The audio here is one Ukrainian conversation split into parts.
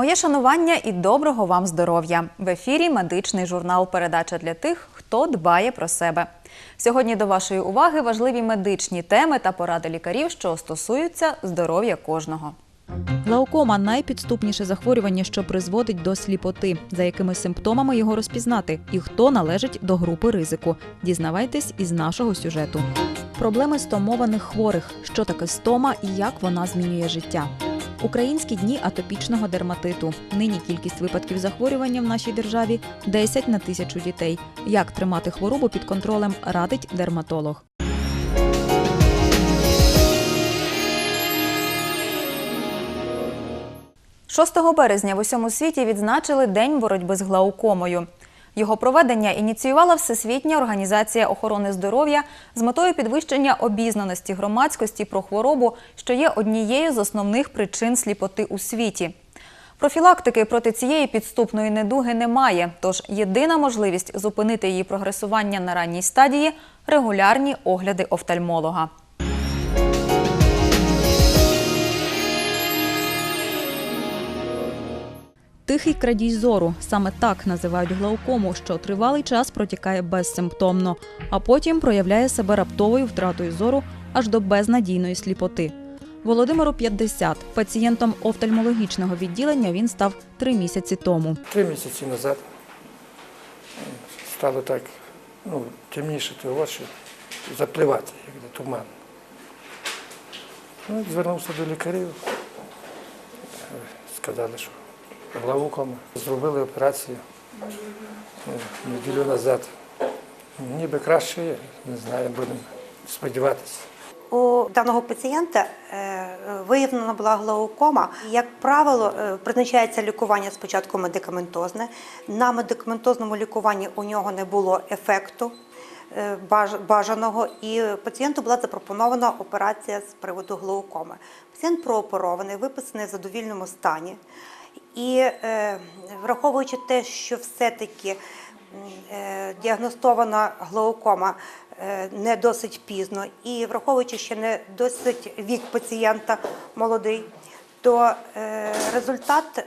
Моє шанування і доброго вам здоров'я. В ефірі медичний журнал Передача для тих, хто дбає про себе. Сьогодні до вашої уваги важливі медичні теми та поради лікарів, що стосуються здоров'я кожного. Глаукома найпідступніше захворювання, що призводить до сліпоти. За якими симптомами його розпізнати і хто належить до групи ризику. Дізнавайтесь із нашого сюжету. Проблеми стомованих хворих, що таке стома і як вона змінює життя. Українські дні атопічного дерматиту. Нині кількість випадків захворювання в нашій державі 10 на тисячу дітей. Як тримати хворобу під контролем, радить дерматолог. – 6 березня в усьому світі відзначили День боротьби з глаукомою. Його проведення ініціювала Всесвітня організація охорони здоров'я з метою підвищення обізнаності громадськості про хворобу, що є однією з основних причин сліпоти у світі. Профілактики проти цієї підступної недуги немає, тож єдина можливість зупинити її прогресування на ранній стадії регулярні огляди офтальмолога. Тихий крадій зору саме так називають глаукому, що тривалий час протікає безсимптомно, а потім проявляє себе раптовою втратою зору аж до безнадійної сліпоти. Володимиру 50. Пацієнтом офтальмологічного відділення він став три місяці тому. Три місяці назад стало так, ну, темніше того, що запливати, як туман. Ну, звернувся до лікарів, сказали, що глаукома. Зробили операцію е, неділю назад. Ніби краще є, не знаю, будемо сподіватися. У даного пацієнта е, виявлена була глаукома. Як правило, е, призначається лікування спочатку медикаментозне. На медикаментозному лікуванні у нього не було ефекту бажаного, і пацієнту була запропонована операція з приводу глаукоми. Пацієнт прооперований, виписаний в задовільному стані. І е, враховуючи те, що все-таки е, діагностована глаукома е, не досить пізно, і враховуючи ще не досить вік пацієнта молодий, то результат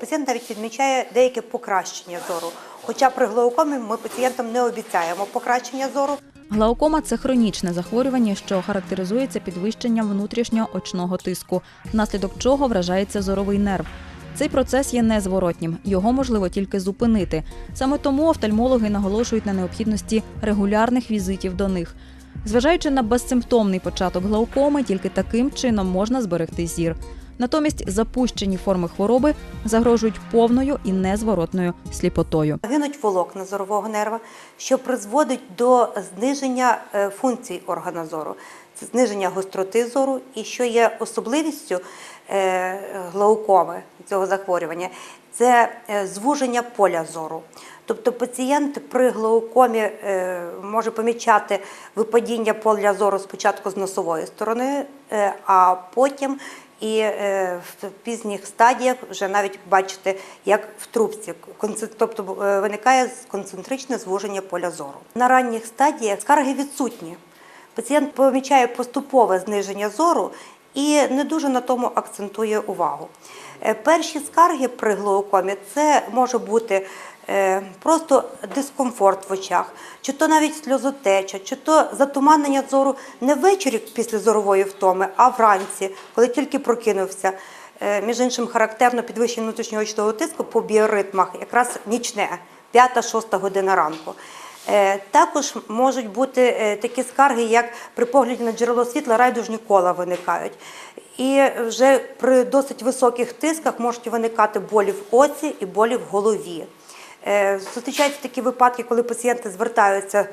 пацієнт навіть відмічає деяке покращення зору. Хоча при глаукомі ми пацієнтам не обіцяємо покращення зору. Глаукома це хронічне захворювання, що характеризується підвищенням внутрішнього очного тиску, внаслідок чого вражається зоровий нерв. Цей процес є незворотнім, його можливо тільки зупинити. Саме тому офтальмологи наголошують на необхідності регулярних візитів до них. Зважаючи на безсимптомний початок глаукоми, тільки таким чином можна зберегти зір. Натомість запущені форми хвороби загрожують повною і незворотною сліпотою. Гинуть волокна зорового нерва, що призводить до зниження е, функцій органа зору, зниження гостроти зору, і що є особливістю е, глаукоми цього захворювання, це е, звуження поля зору. Тобто пацієнт при глаукомі е, може помічати випадіння поля зору спочатку з носової сторони, а потім і в пізніх стадіях вже навіть бачите, як в трубці, тобто виникає концентричне звуження поля зору. На ранніх стадіях скарги відсутні. Пацієнт помічає поступове зниження зору і не дуже на тому акцентує увагу. Е, Перші скарги при глаукомі це може бути е, просто дискомфорт в очах, чи то навіть сльозотеча, чи то затуманення зору не ввечері після зорової втоми, а вранці, коли тільки прокинувся. Е, Між іншим, характерно підвищення внутрішнього очного тиску по біоритмах, якраз нічне, 5-6 година ранку. Е, Також можуть бути е, такі скарги, як при погляді на джерело світла райдужні кола виникають. І вже при досить високих тисках можуть виникати болі в оці і болі в голові. Е, Зустрічаються такі випадки, коли пацієнти звертаються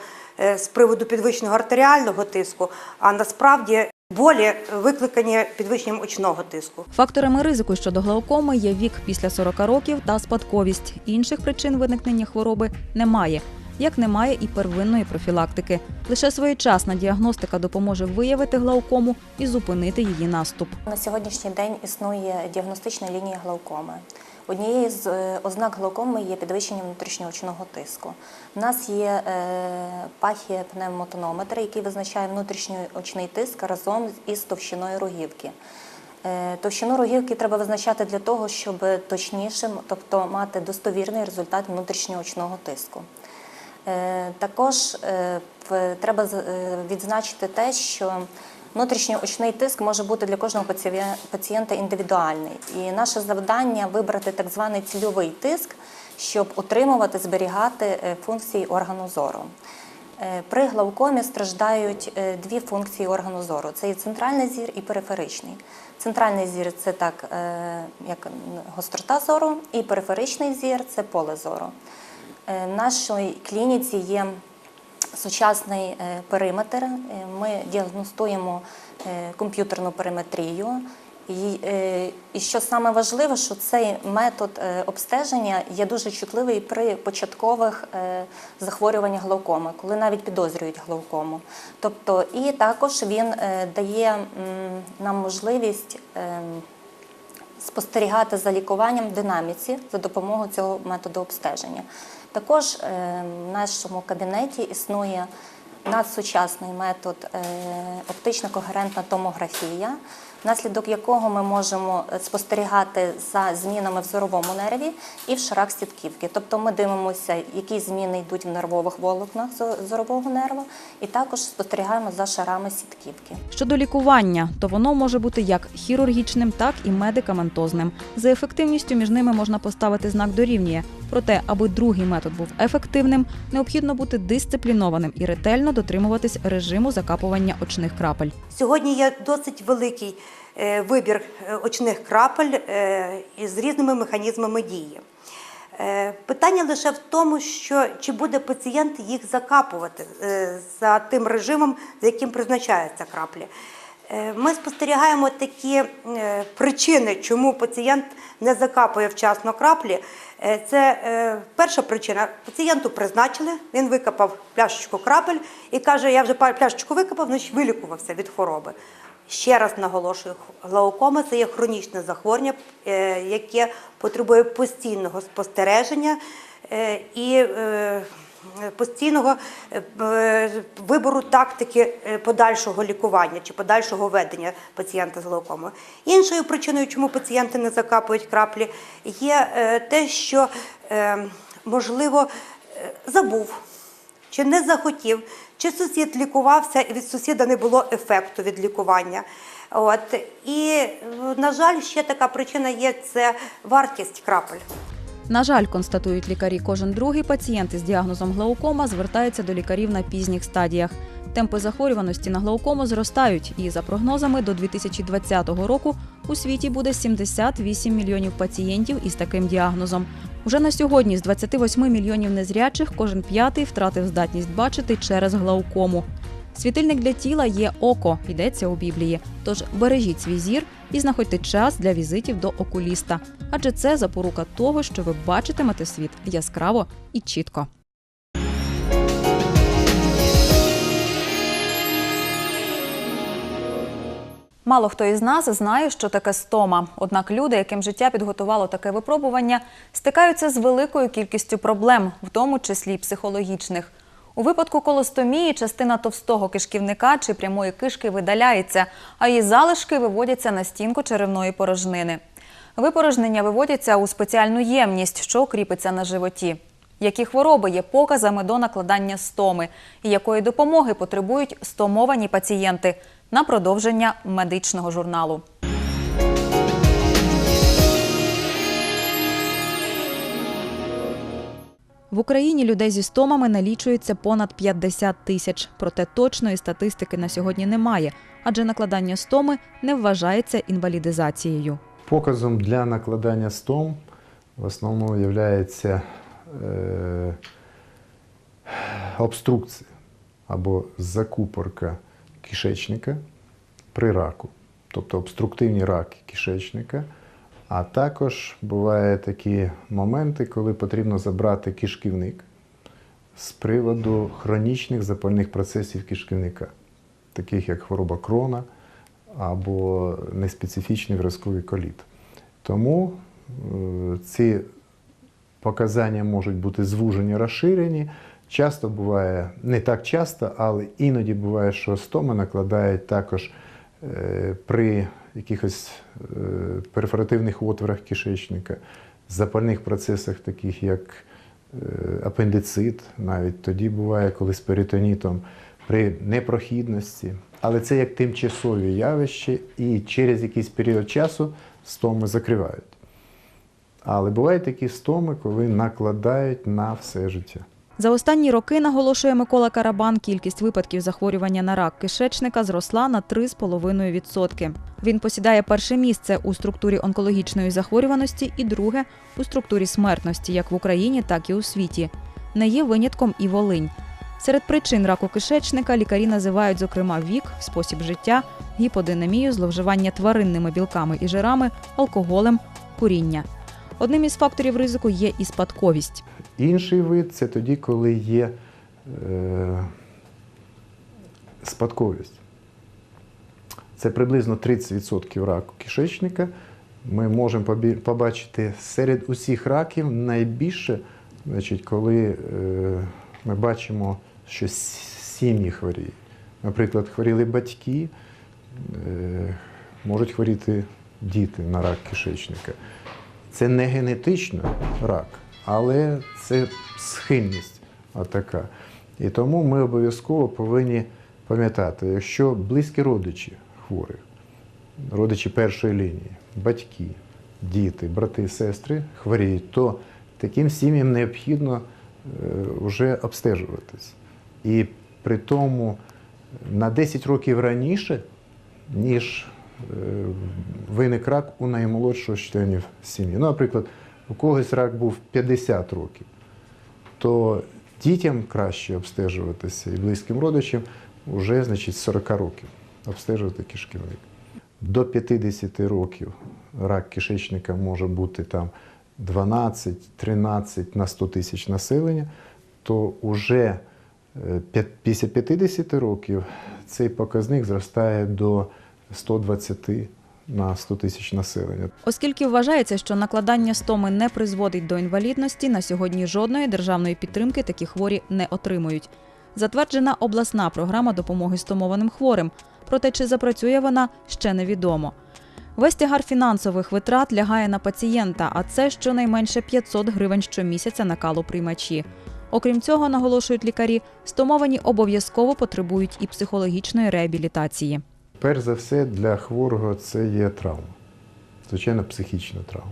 з приводу підвищеного артеріального тиску, а насправді болі викликані підвищенням очного тиску. Факторами ризику щодо глаукоми є вік після 40 років та спадковість. Інших причин виникнення хвороби немає. Як немає і первинної профілактики. Лише своєчасна діагностика допоможе виявити глаукому і зупинити її наступ. На сьогоднішній день існує діагностична лінія глаукоми. Однією з е, ознак глаукоми є підвищення внутрішньоочного тиску. У нас є е, пахіопневмотонометр, який визначає внутрішньоочний тиск разом із товщиною рогівки. Е, Товщину рогівки треба визначати для того, щоб точнішим, тобто мати достовірний результат внутрішнього очного тиску. Е, Також е, треба е, відзначити те, що внутрішньоочний тиск може бути для кожного пацієнта індивідуальний. І наше завдання вибрати так званий цільовий тиск, щоб утримувати, зберігати функції органу зору. При глаукомі страждають дві функції органу зору: це і центральний зір, і периферичний. Центральний зір це так, як гострота зору, і периферичний зір це поле зору. Е, нашій клініці є сучасний е, периметр. Е, Ми діагностуємо комп'ютерну периметрію. І, що саме важливе, що цей метод обстеження є дуже чутливий при початкових захворюваннях глаукоми, коли навіть підозрюють глаукому. Тобто, і також він дає нам можливість. спостерігати за лікуванням в динаміці за допомогою цього методу обстеження. Також е, в нашому кабінеті існує надсучасний метод е, оптична когерентна томографія, внаслідок якого ми можемо е, спостерігати за змінами в зоровому нерві і в шарах сітківки. Тобто ми дивимося, які зміни йдуть в нервових волокнах зо- зорового нерва, і також спостерігаємо за шарами сітківки. Щодо лікування, то воно може бути як хірургічним, так і медикаментозним. За ефективністю між ними можна поставити знак дорівнює. Проте, аби другий метод був ефективним, необхідно бути дисциплінованим і ретельно дотримуватись режиму закапування очних крапель. Сьогодні є досить великий е, вибір е, очних крапель е, із різними механізмами дії. Питання лише в тому, що чи буде пацієнт їх закапувати за тим режимом, за яким призначаються краплі. Ми спостерігаємо такі причини, чому пацієнт не закапує вчасно краплі. Е, Це е, перша причина. Пацієнту призначили, він викопав пляшечку крапель і каже: Я вже пляшечку викопав, значить вилікувався від хвороби. Ще раз наголошую, глаукома це є хронічне захворювання, е, яке потребує постійного спостереження і постійного е, е, вибору тактики е, подальшого лікування чи подальшого ведення пацієнта з глаукомою. Іншою причиною, чому пацієнти не закапують краплі, є е, те, що е, можливо е, забув чи не захотів, чи сусід лікувався, і від сусіда не було ефекту від лікування. От. І, е, на жаль, ще така причина є це вартість крапель. На жаль, констатують лікарі, кожен другий пацієнт із діагнозом глаукома звертається до лікарів на пізніх стадіях. Темпи захворюваності на глаукому зростають, і за прогнозами до 2020 року у світі буде 78 мільйонів пацієнтів із таким діагнозом. Уже на сьогодні з 28 мільйонів незрячих кожен п'ятий втратив здатність бачити через глаукому. Світильник для тіла є око, йдеться у Біблії. Тож бережіть свій зір і знаходьте час для візитів до окуліста, адже це запорука того, що ви бачитимете світ яскраво і чітко. Мало хто із нас знає, що таке стома. Однак люди, яким життя підготувало таке випробування, стикаються з великою кількістю проблем, в тому числі психологічних. У випадку колостомії частина товстого кишківника чи прямої кишки видаляється, а її залишки виводяться на стінку черевної порожнини. Випорожнення виводяться у спеціальну ємність, що кріпиться на животі. Які хвороби є показами до накладання стоми і якої допомоги потребують стомовані пацієнти на продовження медичного журналу. В Україні людей зі стомами налічується понад 50 тисяч. Проте точної статистики на сьогодні немає, адже накладання стоми не вважається інвалідизацією. Показом для накладання стом в основному є е, обструкція або закупорка кишечника при раку, тобто обструктивні раки кишечника. А також бувають такі моменти, коли потрібно забрати кишківник з приводу хронічних запальних процесів кишківника, таких як хвороба крона або неспецифічний виразковий коліт. Тому е, ці показання можуть бути звужені, розширені. Часто буває, не так часто, але іноді буває, що стоми накладають також е, при якихось е, перфоративних отворах кишечника, запальних процесах, таких як е, апендицит, навіть тоді буває, коли з перитонітом при непрохідності. Але це як тимчасові явища, і через якийсь період часу стоми закривають. Але бувають такі стоми, коли накладають на все життя. За останні роки, наголошує Микола Карабан, кількість випадків захворювання на рак кишечника зросла на 3,5%. Він посідає перше місце у структурі онкологічної захворюваності і друге у структурі смертності, як в Україні, так і у світі. Не є винятком і Волинь. Серед причин раку кишечника лікарі називають, зокрема, вік, спосіб життя, гіподинамію, зловживання тваринними білками і жирами, алкоголем, куріння. Одним із факторів ризику є і спадковість. Інший вид це тоді, коли є е, спадковість. Це приблизно 30% раку кишечника. Ми можемо побачити серед усіх раків найбільше, значить, коли е, ми бачимо, що сім'ї хворіють. Наприклад, хворіли батьки, е, можуть хворіти діти на рак кишечника. Це не генетично рак, але це схильність така. І тому ми обов'язково повинні пам'ятати, якщо близькі родичі хворих, родичі першої лінії, батьки, діти, брати, сестри хворіють, то таким сім'ям необхідно вже обстежуватись. І при тому на 10 років раніше, ніж е, виник рак у наймолодшого членів сім'ї. Ну, наприклад, у когось рак був 50 років, то дітям краще обстежуватися і близьким родичам вже значить, з 40 років обстежувати кишківник. До 50 років рак кишечника може бути там 12-13 на 100 тисяч населення, то вже е, після 50 років цей показник зростає до 120 на 100 тисяч населення. Оскільки вважається, що накладання стоми не призводить до інвалідності, на сьогодні жодної державної підтримки такі хворі не отримують. Затверджена обласна програма допомоги стомованим хворим. Проте чи запрацює вона ще невідомо. Весь тягар фінансових витрат лягає на пацієнта, а це щонайменше 500 гривень щомісяця на калоприймачі. Окрім цього, наголошують лікарі, стомовані обов'язково потребують і психологічної реабілітації. Перш за все, для хворого це є травма, звичайно, психічна травма.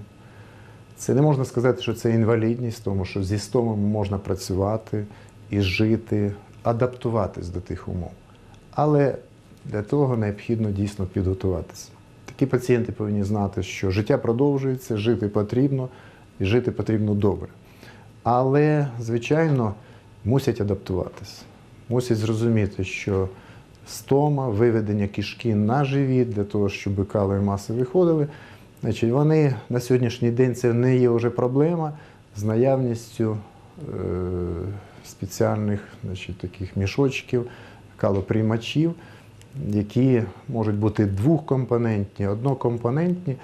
Це не можна сказати, що це інвалідність, тому що зі стомами можна працювати і жити, адаптуватись до тих умов. Але для того необхідно дійсно підготуватися. Такі пацієнти повинні знати, що життя продовжується, жити потрібно і жити потрібно добре. Але, звичайно, мусять адаптуватися, мусять зрозуміти, що стома, виведення кишки на живіт для того, щоб калові маси виходили. Значить, вони на сьогоднішній день це не є вже проблема з наявністю е, спеціальних значить, таких мішочків, калоприймачів, які можуть бути двохкомпонентні, однокомпонентні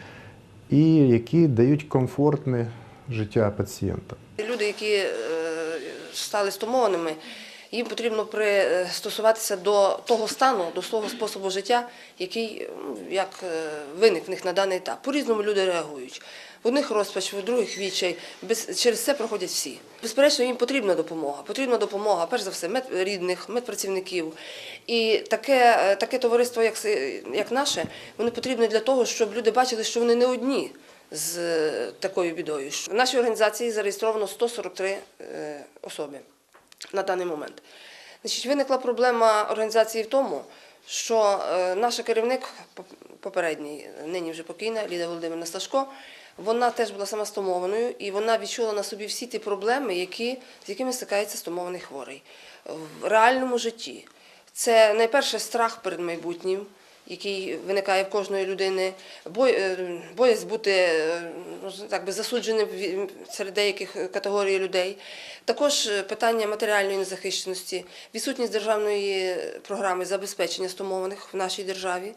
і які дають комфортне життя пацієнта. Люди, які е, стали стомованими, їм потрібно пристосуватися до того стану, до свого способу життя, який як е, виник в них на даний етап. По-різному люди реагують. В одних розпач, в других відчай. Через це проходять всі. Безперечно, їм потрібна допомога. Потрібна допомога, перш за все, мед, рідних, медпрацівників. І таке, е, таке товариство, як, як наше, воно потрібне для того, щоб люди бачили, що вони не одні з е, такою бідою. В нашій організації зареєстровано 143 е, особи на даний момент. Значить, виникла проблема організації в тому, що е, наш керівник попередній, нині вже покійна Ліда Володимирівна Сташко, вона теж була сама стомованою, і вона відчула на собі всі ті проблеми, які, з якими стикається стомований хворий в реальному житті. Це найперше страх перед майбутнім, який виникає в кожної людини, бой- е, боязнь бути е, так би засудженим серед деяких категорій людей. Також е, питання матеріальної незахищеності, відсутність державної програми забезпечення стомованих в нашій державі.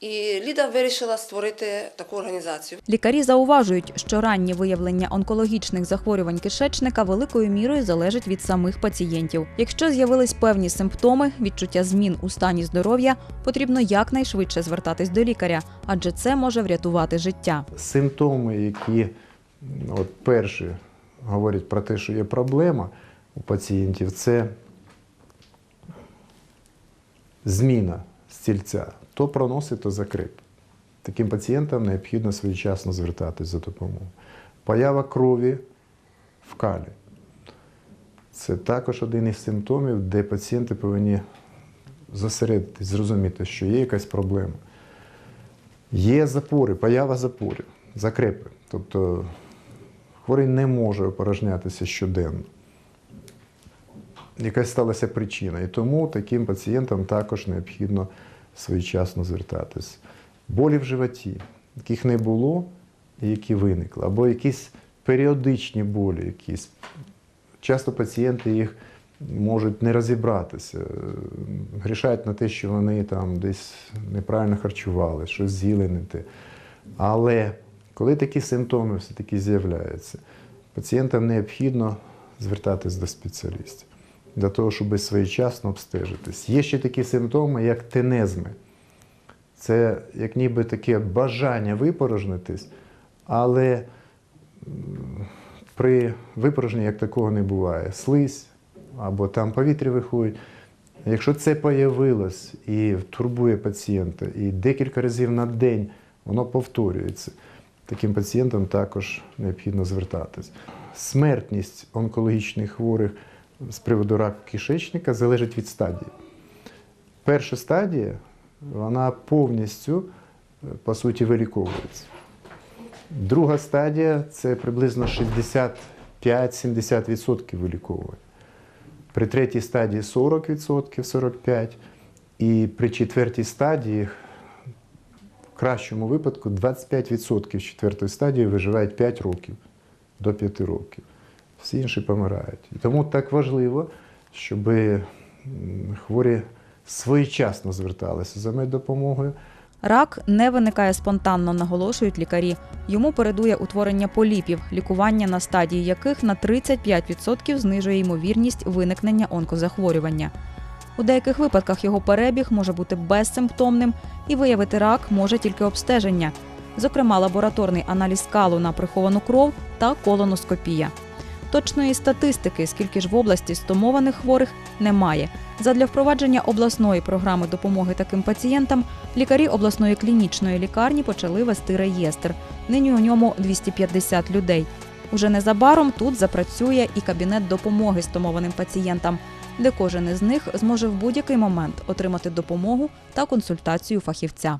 І Ліда вирішила створити таку організацію. Лікарі зауважують, що раннє виявлення онкологічних захворювань кишечника великою мірою залежить від самих пацієнтів. Якщо з'явились певні симптоми, відчуття змін у стані здоров'я, потрібно якнайшвидше звертатись до лікаря, адже це може врятувати життя. Симптоми, які от, перші говорять про те, що є проблема у пацієнтів, це зміна стільця. То проносить, то закрip. Таким пацієнтам необхідно своєчасно звертатись за допомогою. Поява крові в калі. Це також один із симптомів, де пацієнти повинні зосередитись, зрозуміти, що є якась проблема. Є запори, поява запорів, закрепи. Тобто хворий не може опорожнятися щоденно. Якась сталася причина. І тому таким пацієнтам також необхідно своєчасно звертатись. Болі в животі, яких не було і які виникли, або якісь періодичні болі, якісь. Часто пацієнти їх можуть не розібратися, грішають на те, що вони там десь неправильно харчували, щось з'їли не те. Але коли такі симптоми все-таки з'являються, пацієнтам необхідно звертатись до спеціалістів для того, щоб своєчасно обстежитись. Є ще такі симптоми, як тенезми. Це як ніби таке бажання випорожнитись, але при випорожненні як такого не буває. Слизь або там повітря виходить. Якщо це появилось і турбує пацієнта, і декілька разів на день воно повторюється, таким пацієнтам також необхідно звертатись. Смертність онкологічних хворих з приводу раку кишечника залежить від стадії. Перша стадія, вона повністю, е, по суті, виліковується. Друга стадія це приблизно 65-70% виліковує. При третій стадії 40%, 45%. І при четвертій стадії, в кращому випадку, 25% з четвертої стадії виживають 5 років до 5 років. Всі інші помирають. І тому так важливо, щоб хворі своєчасно зверталися за меддопомогою. Рак не виникає спонтанно, наголошують лікарі. Йому передує утворення поліпів, лікування на стадії яких на 35% знижує ймовірність виникнення онкозахворювання. У деяких випадках його перебіг може бути безсимптомним і виявити рак може тільки обстеження, зокрема лабораторний аналіз калу на приховану кров та колоноскопія. Точної статистики, скільки ж в області стомованих хворих, немає. Задля впровадження обласної програми допомоги таким пацієнтам лікарі обласної клінічної лікарні почали вести реєстр. Нині у ньому 250 людей. Уже незабаром тут запрацює і кабінет допомоги стомованим пацієнтам, де кожен із них зможе в будь-який момент отримати допомогу та консультацію фахівця.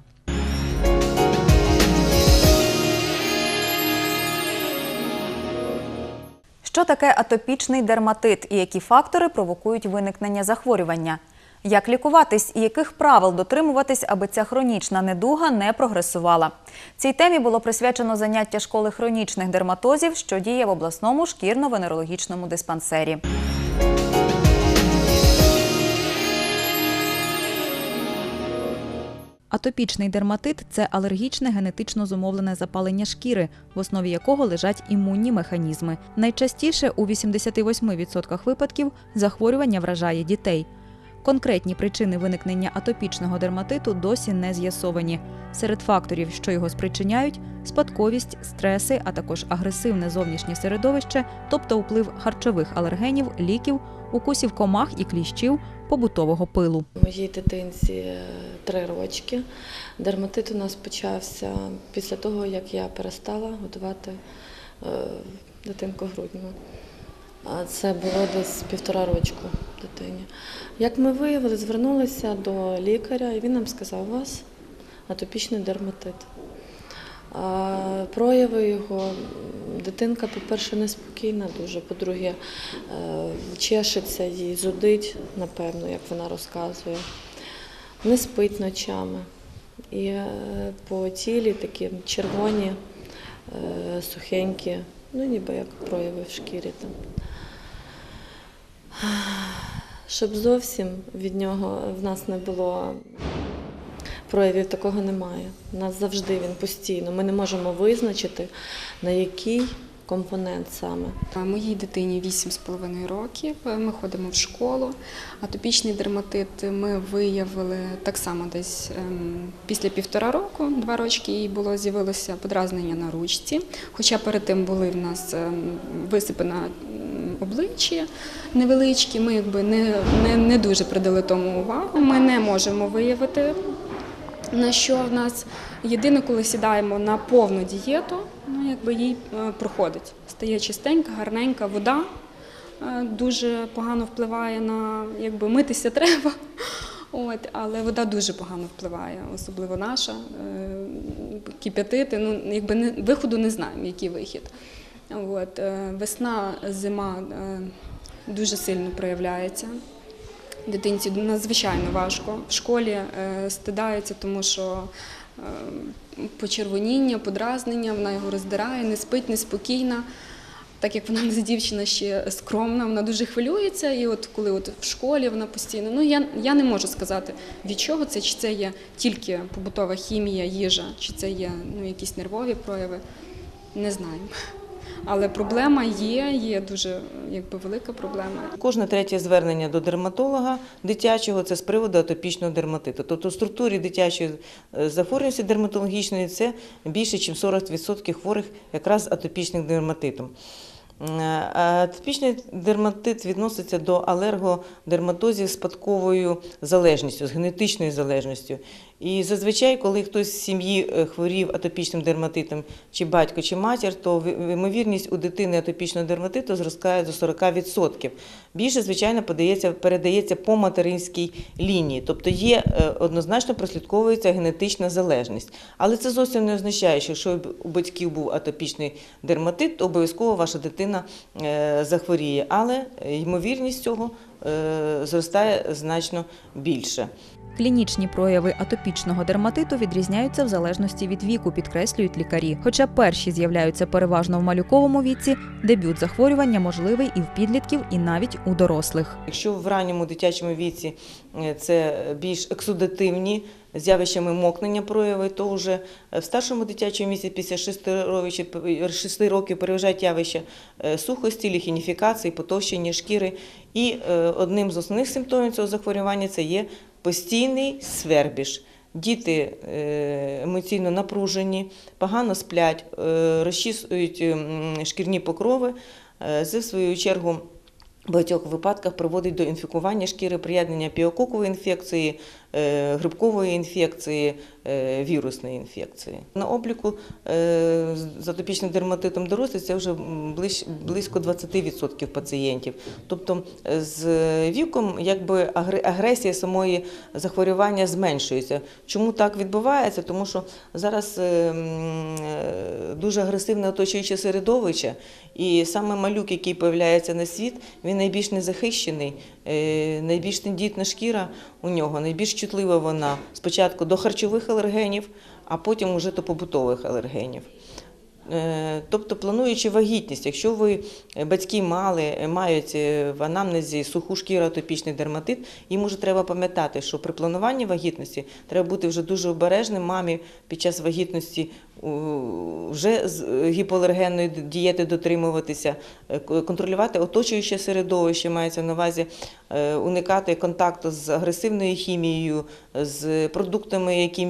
Що таке атопічний дерматит і які фактори провокують виникнення захворювання? Як лікуватись і яких правил дотримуватись, аби ця хронічна недуга не прогресувала? Цій темі було присвячено заняття школи хронічних дерматозів, що діє в обласному шкірно-венерологічному диспансері. Атопічний дерматит це алергічне генетично зумовлене запалення шкіри, в основі якого лежать імунні механізми. Найчастіше у 88% випадків захворювання вражає дітей. Конкретні причини виникнення атопічного дерматиту досі не з'ясовані. Серед факторів, що його спричиняють, спадковість, стреси, а також агресивне зовнішнє середовище, тобто вплив харчових алергенів, ліків, укусів комах і кліщів, побутового пилу. Моїй дитинці е, три рочки. Дерматит у нас почався після того, як я перестала годувати е, дитинку грудню. А це було десь півтора рочку дитині. Як ми виявили, звернулися до лікаря, і він нам сказав, у вас атопічний дерматит. Прояви його, дитинка, по-перше, неспокійна дуже, по-друге, е, чешеться їй, зудить, напевно, як вона розказує, не спить ночами. І е, по тілі такі червоні, е, сухенькі, ну ніби як прояви в шкірі там. Щоб зовсім від нього в нас не було проявів такого немає. У нас завжди він постійно. Ми не можемо визначити, на який компонент саме. Моїй дитині 8,5 років. Ми ходимо в школу. Атопічний дерматит ми виявили так само десь ем, після півтора року, два рочки їй було з'явилося подразнення на ручці. Хоча перед тим були в нас ем, висипане обличчя невеличкі. Ми якби не, не, не дуже придали тому увагу. Ми не можемо виявити на що в нас єдине, коли сідаємо на повну дієту, ну якби їй е, проходить. Стає чистенька, гарненька вода. е, Дуже погано впливає на якби митися треба. От, але вода дуже погано впливає, особливо наша. Е, Кип'ятити, ну якби не виходу не знаємо, який вихід. От, весна, зима дуже сильно проявляється. Дитинці надзвичайно важко. В школі е, стидаються, тому що е, почервоніння, подразнення, вона його роздирає, не спить, неспокійна. Так як вона дівчина ще скромна, вона дуже хвилюється. І от коли от в школі вона постійно, ну я, я не можу сказати, від чого це, чи це є тільки побутова хімія, їжа, чи це є ну, якісь нервові прояви. Не знаємо. Але проблема є, є дуже якби велика проблема. Кожне третє звернення до дерматолога дитячого це з приводу атопічного дерматиту. Тобто в структурі дитячої е, захворюваності дерматологічної це більше, ніж 40% хворих якраз з атопічним дерматитом. Е, Атопічний дерматит відноситься до алергодерматозів з спадковою залежністю, з генетичною залежністю. І зазвичай, коли хтось з сім'ї е, хворів атопічним дерматитом, чи батько, чи матір, то ймовірність у дитини атопічного дерматиту зростає до 40%. Більше, звичайно, подається, передається по материнській лінії. Тобто є е, однозначно прослідковується генетична залежність. Але це зовсім не означає, що якщо у батьків був атопічний дерматит, то обов'язково ваша дитина е, захворіє. Але ймовірність цього зростає значно більше. Клінічні прояви атопічного дерматиту відрізняються в залежності від віку, підкреслюють лікарі. Хоча перші з'являються переважно в малюковому віці, дебют захворювання можливий і в підлітків, і навіть у дорослих. Якщо в ранньому дитячому віці е, це більш ексудативні з явищами мокнення прояви, то вже в старшому дитячому віці після 6 років, 6 років переважають явища е, сухості, ліхініфікації, потовщення шкіри. І е, одним з основних симптомів цього захворювання це є постійний свербіж. Діти е, емоційно напружені, погано сплять, е, розчісують шкірні покрови. Е, Це, в свою чергу, в багатьох випадках приводить до інфікування шкіри, приєднання піококової інфекції, грибкової інфекції, е, вірусної інфекції. На обліку е, з атопічним дерматитом дорослих це вже близько 20% пацієнтів. Тобто е, з віком якби агресія самої захворювання зменшується. Чому так відбувається? Тому що зараз е, е, дуже агресивне оточуюче середовище, і саме малюк, який появляється на світ, він найбільш незахищений, е, найбільш тендітна шкіра у нього, найбільш чутлива вона спочатку до харчових алергенів, а потім уже до побутових алергенів. Е, Тобто, плануючи вагітність, якщо ви е, батьки мали, е, мають в анамнезі суху шкіру атопічний дерматит, їм уже треба пам'ятати, що при плануванні вагітності треба бути вже дуже обережним мамі під час вагітності вже з гіполергенної гіпоалергенної дієти дотримуватися, е, контролювати оточуюче середовище, мається на увазі е, уникати контакту з агресивною хімією, з продуктами, які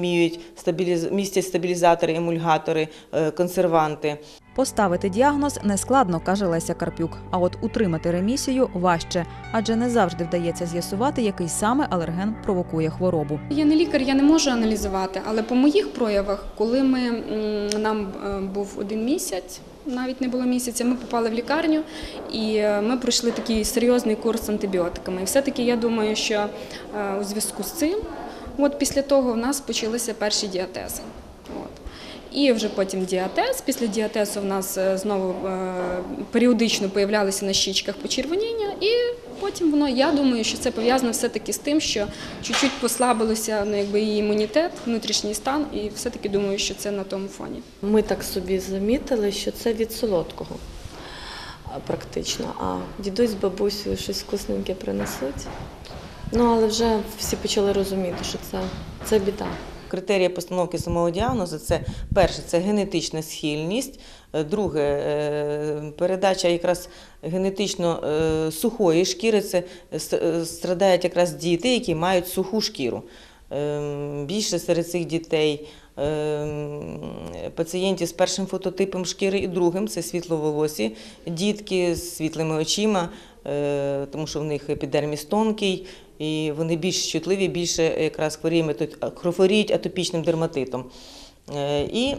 містять стабілізатори, емульгатори, е, консерванти. Поставити діагноз нескладно, каже Леся Карпюк. А от утримати ремісію важче, адже не завжди вдається з'ясувати, який саме алерген провокує хворобу. Я не лікар, я не можу аналізувати, але по моїх проявах, коли ми, нам е, був один місяць, навіть не було місяця, ми попали в лікарню і е, ми пройшли такий серйозний курс антибіотиками. І все-таки я думаю, що е, у зв'язку з цим, от після того в нас почалися перші діатези. От. І вже потім діатез. Після діатезу в нас е, знову е, періодично появлялися на щічках почервоніння, і потім воно, я думаю, що це пов'язано все-таки з тим, що чуть-чуть послабилося ну, якби, її імунітет, внутрішній стан, і все-таки думаю, що це на тому фоні. Ми так собі замітили, що це від солодкого практично. А дідусь з бабусею щось вкусненьке принесуть. Ну, але вже всі почали розуміти, що це, це біда. Критерії постановки самого діагнозу це перше, це генетична схильність. Е, Друге, е, передача якраз генетично е, сухої шкіри. Це страдають якраз діти, які мають суху шкіру. Ем, Більше серед цих дітей ем, пацієнтів з першим фототипом шкіри і другим це світловолосі дітки з світлими очима, тому що в них епідерміс тонкий, і вони більш чутливі, більше якраз хворіють атопічним дерматитом. Е, І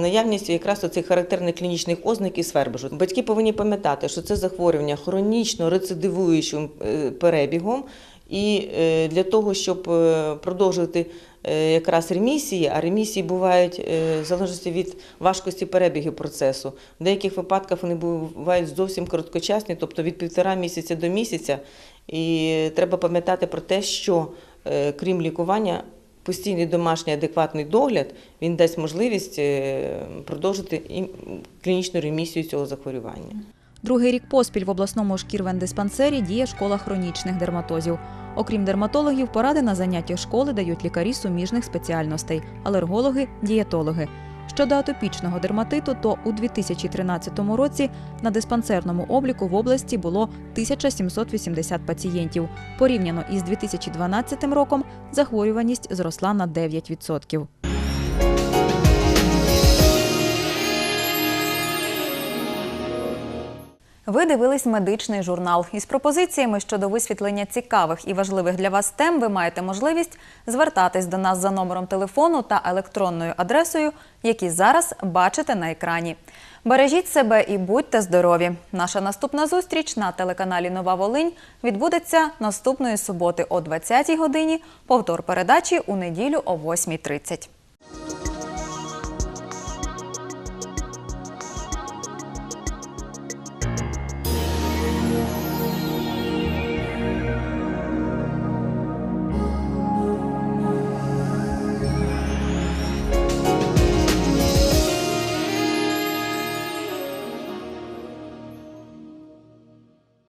наявність якраз цих характерних клінічних ознак і свербежу. Батьки повинні пам'ятати, що це захворювання хронічно рецидивуючим е, перебігом, і е, для того, щоб е, продовжувати е, якраз ремісії, а ремісії бувають е, в залежності від важкості перебігу процесу. В деяких випадках вони бувають зовсім короткочасні, тобто від півтора місяця до місяця. І треба пам'ятати про те, що е, крім лікування, постійний домашній адекватний догляд він дасть можливість е, продовжити клінічну ремісію цього захворювання. Другий рік поспіль в обласному шкірвендиспансері діє школа хронічних дерматозів. Окрім дерматологів, поради на заняттях школи дають лікарі суміжних спеціальностей алергологи, дієтологи. Щодо атопічного дерматиту, то у 2013 році на диспансерному обліку в області було 1780 пацієнтів. Порівняно із 2012 роком захворюваність зросла на 9%. Ви дивились медичний журнал. Із пропозиціями щодо висвітлення цікавих і важливих для вас тем ви маєте можливість звертатись до нас за номером телефону та електронною адресою, які зараз бачите на екрані. Бережіть себе і будьте здорові! Наша наступна зустріч на телеканалі Нова Волинь відбудеться наступної суботи о 20-й годині. Повтор передачі у неділю о 8.30.